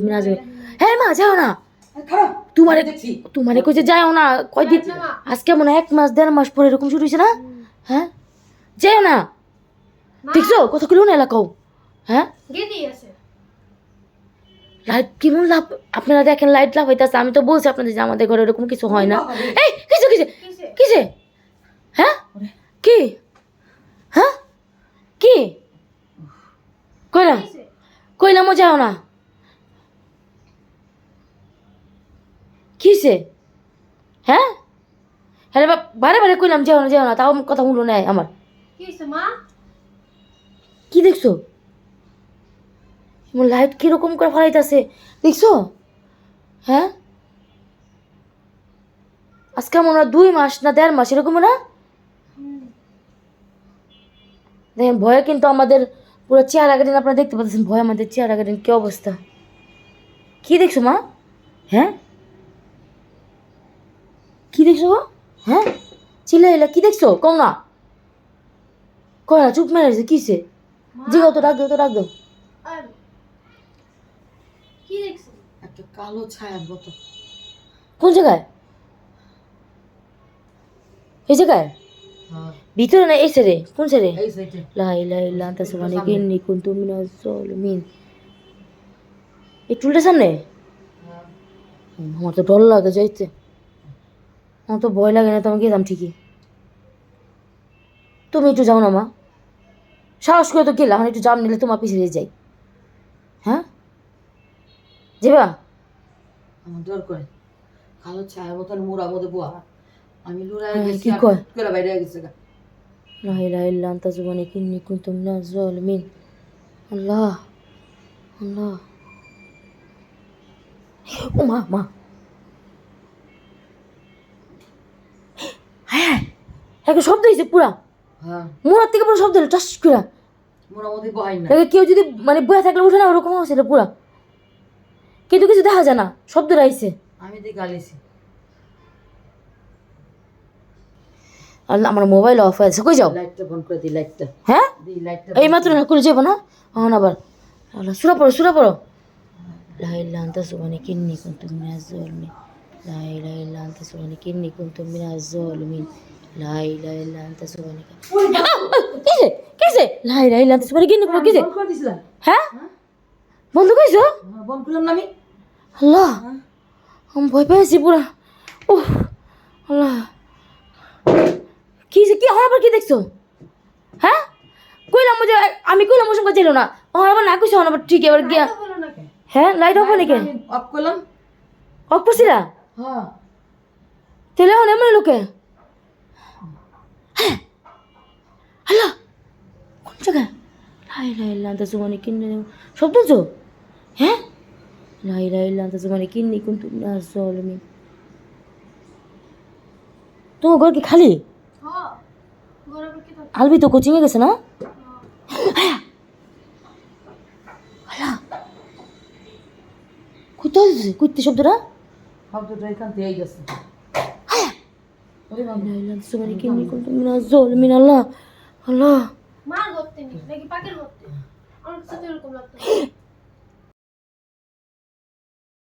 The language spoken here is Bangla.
মিনাজ হ্যাঁ মা যাও না কইছে যাও না আজকে মনে এক মাস দেড় মাস পরে এরকম হয়েছে না হ্যাঁ যাও না না হ্যাঁ লাইট কেমন লাভ আপনারা দেখেন লাইট লাভ হইতাছে আমি তো বলছি আপনাদের যে আমাদের ঘরে এরকম কিছু হয় না হ্যাঁ কি হ্যাঁ কি? কইলাম কিসে কইলামও যাও না। কিসে হ্যাঁ? হ্যাঁ বা- বারে বারে কইলাম যাও না যাও না তাও কথা শুনলো নাই আমার। কি দেখছ? লাইট কীরকম করে ফলাইতেছে দেখছ? হ্যাঁ? আজকে মনে হয় দুই মাস না দেড় মাস এরকম না? দেখেন ভয়ে কিন্তু আমাদের পুরো চেয়ার আগাদিন আপনারা দেখতে পাচ্ছেন ভয় আমাদের চেয়ার আগাদিন কি অবস্থা। কি দেখছ মা? হ্যাঁ? কি দেখছ গো? হ্যাঁ? চিল্লা এলা কি দেখছ? কম না। কয় না চুপ মেরেছে কিসে জিগাও তো রাখ দাও তো রাখ দাও। আর কি দেখছ? একটা কালো ছায়ার মতো। কোন জায়গায়? এই জায়গায়? ভিতরে না এই সাইডে কোন সাইডে লা ইলাহা ইল্লা আনতা সুবহানাকা ইন্নী কুনতু মিনাজ জালিমিন এই টুলটা সামনে আমার তো ডর লাগে যাইতে আমার তো ভয় লাগে না তো আমি গেলাম ঠিকই তুমি একটু যাও না মা সাহস করে তো গেলাম একটু জাম নিলে তোমার পিছিয়ে যাই হ্যাঁ যাবা আমার ডর করে কালো ছায়ার মতন মোড়া মধ্যে বোয়া আমি লুড়াই গেছি কি আর কয়? হুট করে বাইরে গেছে লা ইলাহা ইল্লা আনতা সুবহানাকা ইন্নী কুনতু মিনাজ জালিমিন? আল্লাহ আল্লাহ। ও মা মা। হ্যাঁ একটা শব্দ হয়েছে পুরা। হ্যাঁ। মোড়ার থেকে পুরো শব্দ হলো করে। দেখে কেউ যদি মানে বয়ে থাকলে উঠে না ওরকম এটা পুরা। কিন্তু কিছু দেখা যায় না শব্দটা আইছে আমি গালিছি। আর আমার মোবাইল অফ হয়ে আছে। কই যাও? হ্যাঁ? এই মাত্র না করে যাব না? এখন আবার। আল্লাহ সুরা পড়ো সুরা পড়ো। লা ইলাহা আনতা সুবহানাকা ইন্নী কুনতু মিনাজ জালিমিন লা ইলাহা ইল্লা আনতা সুবহানাকা ইন্নী কুনতু মিনাজ জালিমিন লা ইলাহা ইল্লা আনতা সুবহানাকা কিসে? কিসে? লা ইলাহা ইল্লা আনতা সুবহানাকা ইন্নী কিসে? বন্ধ করে হ্যাঁ? বন্ধ কইছো হ্যাঁ, বন্ধ করলাম না আমি। আল্লাহ আমি ভয় পেয়েছি পুরা। উহ আল্লাহ। কি কি আমার আবার কি দেখছ? হ্যাঁ? কইলাম যে আমি কইলাম সঙ্গে ছিল না। আমার আবার না কইছো আমার আবার ঠিক এবার গিয়া কেন? হ্যাঁ লাইট অফ নাকি অফ করলাম। অফ করছিলা? হ্যাঁ। তাহলে এখন এমন লোকে হ্যাঁ। হ্যালো? কোন জায়গায়? লাই লাই লান্তা সুমানি কিনে শব্দ তো হ্যাঁ? লাই লাই লান্তা সুমানি কিন্নি কিন্তু না? জলমি তোমার ঘর কি খালি? হ্যাঁ আলবি তো কোচিংয়ে গেছে না? কুত্তি শব্দটা? শব্দটা এখান থেকে গেছে। আল্লাহ আল্লাহ! মার করতে নাকি? পাকের করতে আমার কাছে এরকম লাগতো